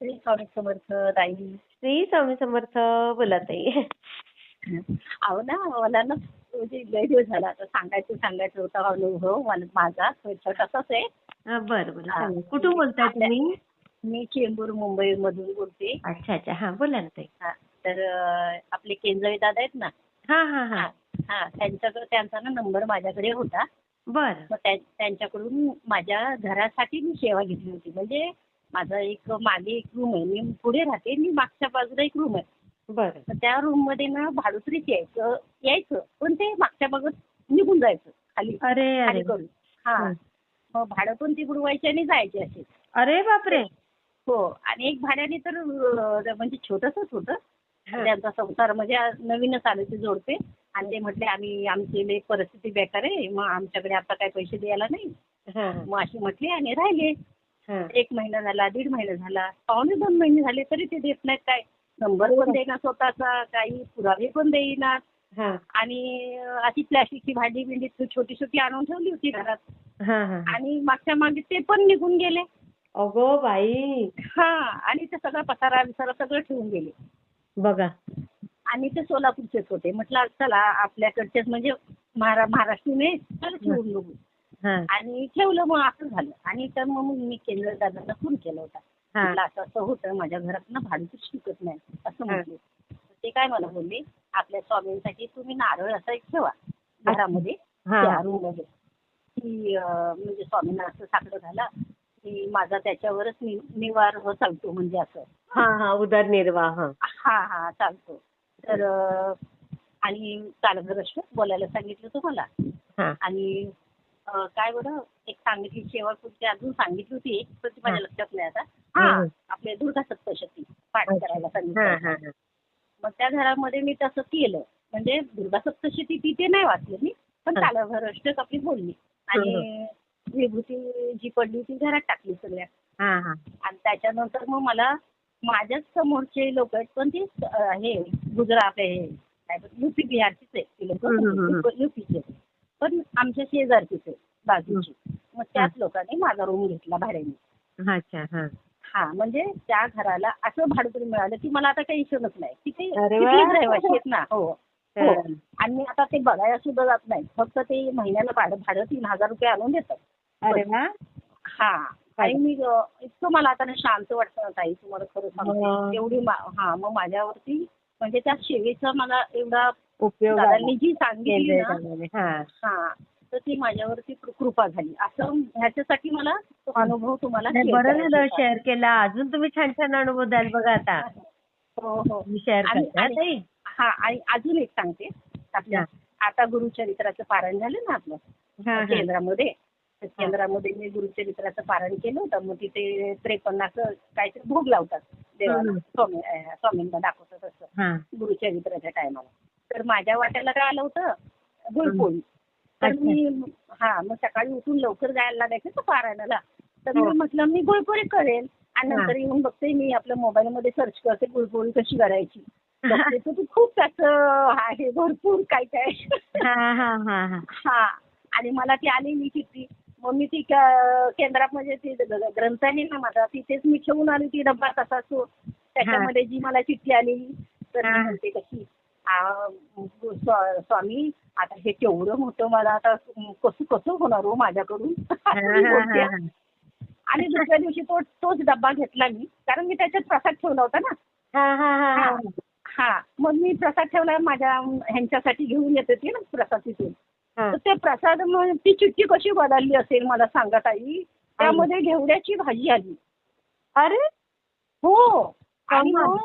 श्री स्वामी समर्थ ताई. श्री स्वामी समर्थ बोला ताई अहो ना मला ना म्हणजे लय दिवस झाला आता सांगायचं सांगायचं होता अनुभव मला माझा. तो छोटासाच आहे. बरं बरं. कुठून बोलताय तुम्ही? मी चेंबूर मुंबई मधून बोलते. अच्छा अच्छा. हा बोला ना ताई. तर आपले केंद्रे दादा आहेत ना? हा हा हा. हा त्यांच्याकडे त्यांचा ना नंबर माझ्याकडे होता. बरं. त्यांच्याकडून माझ्या घरासाठी मी सेवा घेतली होती. म्हणजे माझा एक मागे एक रूम आहे. मी पुढे राहते. मी मागच्या बाजूला एक रूम आहे. बरं. तर त्या रूममध्ये ना भाडुत्रीच यायचं यायचं. पण ते मागच्या बाजूत निघून जायचं. खाली अरे खाली अरे करून. हा. हं. मग भाडं पण ती बुडवायचे आणि जायचे असे अरे बापरे. हो. आणि एक भाड्याने तर अं, म्हणजे छोटसच होतं. हा. त्यांचा संसार म्हणजे नवीनच आले ते जोडपे. आणि ते म्हटले आम्ही आमची लई परिस्थिती बेकार आहे. मग आमच्याकडे आता काही पैसे द्यायला नाही. हा. मग अशी म्हटली आणि राहिले. एक महिना झाला दीड महिना झाला. पावणे दोन महिने झाले तरी ते देत नाहीत काय. नंबर पण देईना स्वतःचा काही पुरावे पण देईना. आणि अशी प्लॅस्टिकची भांडी बिंडी छोटी छोटी आणून ठेवली होती घरात. हा हा आणि मागच्या मागे ते पण निघून गेले. अगो बाई. हा आणि ते सगळं पसारा बिसारा सगळं ठेवून गेले. बघा. आणि ते सोलापूरचेच होते. म्हटलं चला आपल्याकडचेच म्हणजे महारा महाराष्ट्रीयन आहे तर ठेवून बघू. आणि ठेवलं मग असं झालं. आणि तर मग मी केंद्र दादांना फोन केला होता. म्हटलं असं असं होतं. माझ्या घरात ना भाडूच शिकत नाही. असं. म्हटले. ते काय मला बोलले आपल्या स्वामींसाठी तुम्ही नारळ असा एक ठेवा. घरामध्ये हा. त्या रूममध्ये की म्हणजे स्वामींना असं साकडं झाला की माझा त्याच्यावरच निवार हो चालतो म्हणजे असं. उदरनिर्वाह हा. हा चालतो. तर आणि कालग्रस्त बोलायला सांगितलं तुम्हाला. हा. आणि काय बरं एक सांगितली शेवट पुढची अजून सांगितली होती एक पण ती माझ्या. लक्षात नाही आता हा. आपले दुर्गा सप्तशती पाठ. करायला सांगितलं मग त्या घरामध्ये मी तसं केलं म्हणजे दुर्गा सप्तशती तिथे नाही वाचलं मी पण. कालभर अष्टक आपली बोलली आणि विभूती जी पडली ती घरात टाकली सगळ्या आणि त्याच्यानंतर मग मला माझ्याच समोरचे लोक आहेत पण ते हे गुजरात हे काय युपी बिहारचीच आहे ती. लोक युपीचे पण आमच्या शेजारचीच आहे बाजूची मग त्याच लोकांनी माझा रूम घेतला भाड्याने. अच्छा हा. हा म्हणजे त्या घराला असं भाडं मिळालं की मला आता टेन्शनच नाही. तिथे. रहिवाशी आहेत ना. हो. हो. आणि आता ते बघायला सुद्धा जात नाही. फक्त ते महिन्याला भाडं भाडं तीन हजार रुपये आणून देतात. हा. आणि मी इतकं मला आता शांत वाटतं ताई. तुम्हाला खरं. सांगते. एवढी हा मग माझ्यावरती म्हणजे त्या सेवेचा मला एवढा उपयोग. दादांनी जी सांगितली ना. हा. तर ती माझ्यावरती कृपा झाली. असं ह्याच्यासाठी मला तो अनुभव तुम्हाला बरं झालं. शेअर केला. अजून तुम्ही छान छान अनुभव द्याल बघा आता. हो हो. शेअर हा, आणि- अजून एक सांगते आपल्या आता गुरुचरित्राचं पारायण झालं ना आपलं. केंद्रामध्ये. केंद्रामध्ये मी गुरुचरित्राचं पारायण केलं होतं. मग तिथे त्रेपन्नाचं काहीतरी भोग लावतात. देवाला. स्वामी अं, स्वामींना दाखवतात असं हा. गुरुचरित्राच्या टायमाला तर माझ्या वाट्याला काय आलं होतं? गुळपोळी. तर. मी हा मग सकाळी उठून लवकर जायला लागायचं ना पारायणाला. तर हो. मी म्हटलं मी गुळपोळी करेल. आणि हा. नंतर येऊन बघते मी आपल्या मोबाईल मध्ये सर्च करते गुळपोळी कशी करायची. बघते तर ते खूप त्याचं आहे भरपूर काय काय हा हा हा हा. हा. आणि मला ती आलेली चिठ्ठी मग मी ती क- केंद्रामध्ये ती ग्रंथ आहे ना माझा तिथेच मी ठेवून आली ती डब्बा तसा तो. त्याच्यामध्ये जी मला चिठ्ठी आलेली तर मी. म्हणते कशी? स्वामी आता हे केवढं मोठं मला आता कसं कसं होणार हो माझ्याकडून. आणि दुसऱ्या दिवशी तो तोच डब्बा घेतला मी कारण मी त्याच्यात प्रसाद ठेवला होता ना. हा, मग मी प्रसाद ठेवला माझ्या ह्यांच्यासाठी घेऊन येत होती ना प्रसाद तिथून. तर ते प्रसाद ती चिठ्ठी कशी बदलली असेल मला सांगा ताई? त्यामध्ये घेवड्याची भाजी आली. अरे? हो. आणि. मग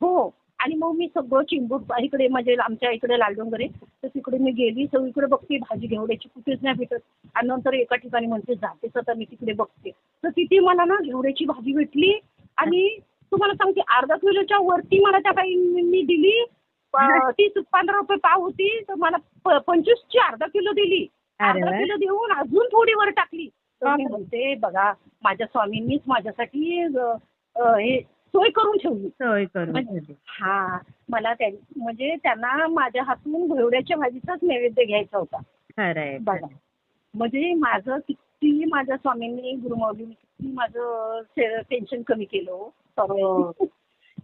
हो. आणि मग मी सगळं चिंबूट इकडे म्हणजे आमच्या इकडे लालडोंगर आहे तर तिकडे मी गेली. सगळीकडे बघते भाजी घेवड्याची कुठेच नाही भेटत. आणि नंतर एका ठिकाणी म्हणते जातेच आता मी तिकडे बघते. तर तिथे मला ना घेवड्याची भाजी भेटली. आणि तुम्हाला सांगते अर्धा किलोच्या वरती मला त्या काही मी दिली. तीस पंधरा रुपये पाव होती. तर मला पंचवीसची अर्धा किलो दिली अरे अर्धा. किलो देऊन अजून थोडी वर टाकली तर मी बापरे. म्हणते बघा माझ्या स्वामींनीच माझ्यासाठी हे सोय करून ठेवली सोय करून म्हणजे-. हा मला म्हणजे त्यांना माझ्या हातून घेवड्याच्या भाजीचाच नैवेद्य घ्यायचा होता बघा म्हणजे माझं किती माझ्या स्वामींनी गुरुमाऊलींनी किती माझं टेन्शन कमी केलं हो. स्वामी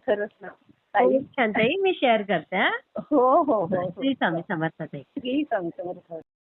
खरंच ना ताई. खूप छान ताई मी शेअर करते हा. हो हो हो हो. श्री स्वामी समर्थ ताई. श्री स्वामी समर्थ.